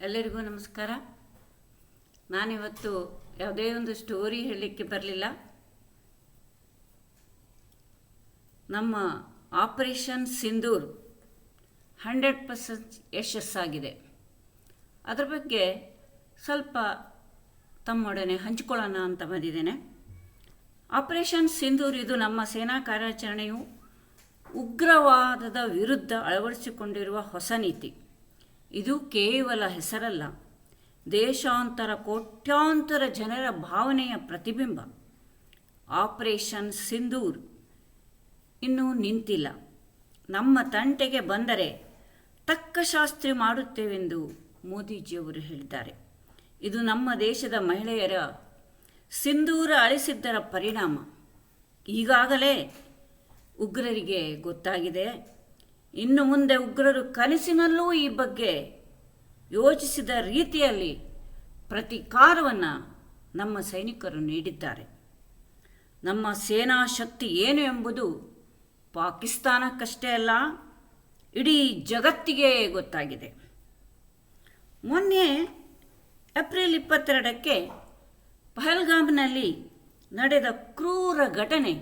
ಎಲ್ಲರಿಗೂ ನಮಸ್ಕಾರ. ನಾನಿವತ್ತು ಯಾವುದೇ ಒಂದು ಸ್ಟೋರಿ ಹೇಳಲಿಕ್ಕೆ ಬರಲಿಲ್ಲ. ನಮ್ಮ ಆಪರೇಷನ್ ಸಿಂಧೂರ್ ಹಂಡ್ರೆಡ್ ಪರ್ಸೆಂಟ್ ಯಶಸ್ಸಾಗಿದೆ. ಅದರ ಬಗ್ಗೆ ಸ್ವಲ್ಪ ತಮ್ಮೊಡನೆ ಹಂಚಿಕೊಳ್ಳೋಣ ಅಂತ ಬಂದಿದ್ದೇನೆ. ಆಪರೇಷನ್ ಸಿಂಧೂರ್ ಇದು ನಮ್ಮ ಸೇನಾ ಕಾರ್ಯಾಚರಣೆಯು ಉಗ್ರವಾದದ ವಿರುದ್ಧ ಅಳವಡಿಸಿಕೊಂಡಿರುವ ಹೊಸ ನೀತಿ. ಇದು ಕೇವಲ ಹೆಸರಲ್ಲ. ದೇಶಾಂತರ ಕೋಟ್ಯಾಂತರ ಜನರ ಭಾವನೆಯ ಪ್ರತಿಬಿಂಬ. ಆಪರೇಷನ್ ಸಿಂಧೂರ್ ಇನ್ನೂ ನಿಂತಿಲ್ಲ. ನಮ್ಮ ತಂಟೆಗೆ ಬಂದರೆ ತಕ್ಕ ಶಾಸ್ತ್ರಿ ಮಾಡುತ್ತೇವೆಂದು ಮೋದಿಜಿಯವರು ಹೇಳಿದ್ದಾರೆ. ಇದು ನಮ್ಮ ದೇಶದ ಮಹಿಳೆಯರ ಸಿಂಧೂರ ಅಳಿಸಿದ್ದರ ಪರಿಣಾಮ. ಈಗಾಗಲೇ ಉಗ್ರರಿಗೆ ಗೊತ್ತಾಗಿದೆ. ಇನ್ನು ಮುಂದೆ ಉಗ್ರರು ಕನಸಿನಲ್ಲೂ ಈ ಬಗ್ಗೆ ಯೋಚಿಸಿದ ರೀತಿಯಲ್ಲಿ ಪ್ರತಿಕಾರವನ್ನು ನಮ್ಮ ಸೈನಿಕರು ನೀಡಿದ್ದಾರೆ. ನಮ್ಮ ಸೇನಾ ಶಕ್ತಿ ಏನು ಎಂಬುದು ಪಾಕಿಸ್ತಾನಕ್ಕಷ್ಟೇ ಅಲ್ಲ, ಇಡೀ ಜಗತ್ತಿಗೆ ಗೊತ್ತಾಗಿದೆ. ಮೊನ್ನೆ ಏಪ್ರಿಲ್ ಇಪ್ಪತ್ತೆರಡಕ್ಕೆ ಪಹಲ್ಗಾಮ್ನಲ್ಲಿ ನಡೆದ ಕ್ರೂರ ಘಟನೆ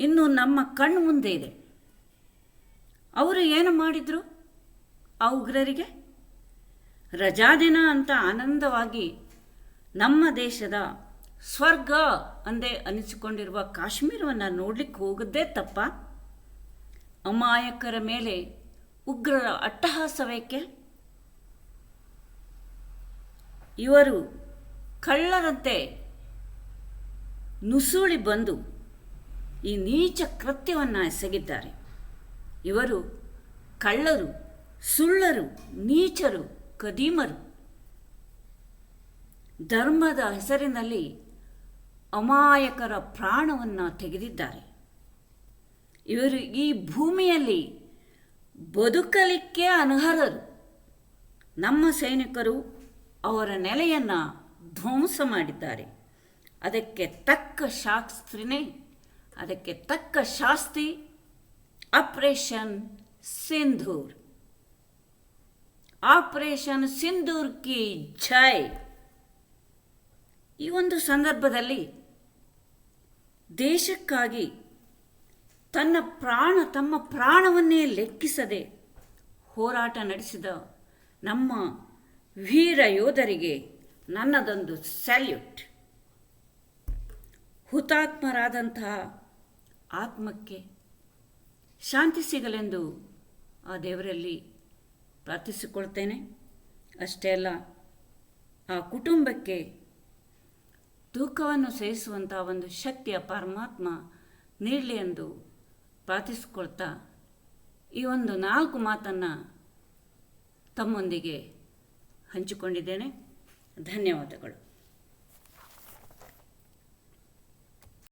ಇನ್ನು ನಮ್ಮ ಕಣ್ಣು ಮುಂದೆ ಇದೆ. ಅವರು ಏನು ಮಾಡಿದರು? ಆ ಉಗ್ರರಿಗೆ ರಜಾದಿನ ಅಂತ ಆನಂದವಾಗಿ ನಮ್ಮ ದೇಶದ ಸ್ವರ್ಗ ಅಂದೇ ಅನಿಸಿಕೊಂಡಿರುವ ಕಾಶ್ಮೀರವನ್ನು ನೋಡಲಿಕ್ಕೆ ಹೋಗದ್ದೇ ತಪ್ಪ. ಅಮಾಯಕರ ಮೇಲೆ ಉಗ್ರರ ಅಟ್ಟಹಾಸವೇಕೆ? ಇವರು ಕಳ್ಳರಂತೆ ನುಸುಳಿ ಬಂದು ಈ ನೀಚ ಕೃತ್ಯವನ್ನು ಎಸಗಿದ್ದಾರೆ. ಇವರು ಕಳ್ಳರು, ಸುಳ್ಳರು, ನೀಚರು, ಕದೀಮರು. ಧರ್ಮದ ಹೆಸರಿನಲ್ಲಿ ಅಮಾಯಕರ ಪ್ರಾಣವನ್ನು ತೆಗೆದಿದ್ದಾರೆ. ಇವರು ಈ ಭೂಮಿಯಲ್ಲಿ ಬದುಕಲಿಕ್ಕೆ ಅನರ್ಹರು. ನಮ್ಮ ಸೈನಿಕರು ಅವರ ನೆಲೆಯನ್ನು ಧ್ವಂಸ ಮಾಡಿದ್ದಾರೆ. ಅದಕ್ಕೆ ತಕ್ಕ ಶಾಸ್ತ್ರಿನೇ, ಅದಕ್ಕೆ ತಕ್ಕ ಶಾಸ್ತಿ ಆಪರೇಷನ್ ಸಿಂಧೂರ್ ಆಪರೇಷನ್ ಸಿಂಧೂರ್ ಕಿ ಜೈ ಈ ಒಂದು ಸಂದರ್ಭದಲ್ಲಿ ದೇಶಕ್ಕಾಗಿ ತನ್ನ ಪ್ರಾಣ, ತಮ್ಮ ಪ್ರಾಣವನ್ನೇ ಲೆಕ್ಕಿಸದೆ ಹೋರಾಟ ನಡೆಸಿದ ನಮ್ಮ ವೀರ ಯೋಧರಿಗೆ ನನ್ನದೊಂದು ಸ್ಯಾಲ್ಯೂಟ್. ಹುತಾತ್ಮರಾದಂತಹ ಆತ್ಮಕ್ಕೆ ಶಾಂತಿ ಸಿಗಲೆಂದು ಆ ದೇವರಲ್ಲಿ ಪ್ರಾರ್ಥಿಸಿಕೊಳ್ತೇನೆ. ಅಷ್ಟೇ ಅಲ್ಲ, ಆ ಕುಟುಂಬಕ್ಕೆ ದುಃಖವನ್ನು ಸಹಿಸುವಂಥ ಒಂದು ಶಕ್ತಿಯ ಪರಮಾತ್ಮ ನೀಡಲಿ ಎಂದು ಪ್ರಾರ್ಥಿಸಿಕೊಳ್ತಾ ಈ ಒಂದು ನಾಲ್ಕು ಮಾತನ್ನು ತಮ್ಮೊಂದಿಗೆ ಹಂಚಿಕೊಂಡಿದ್ದೇನೆ. ಧನ್ಯವಾದಗಳು.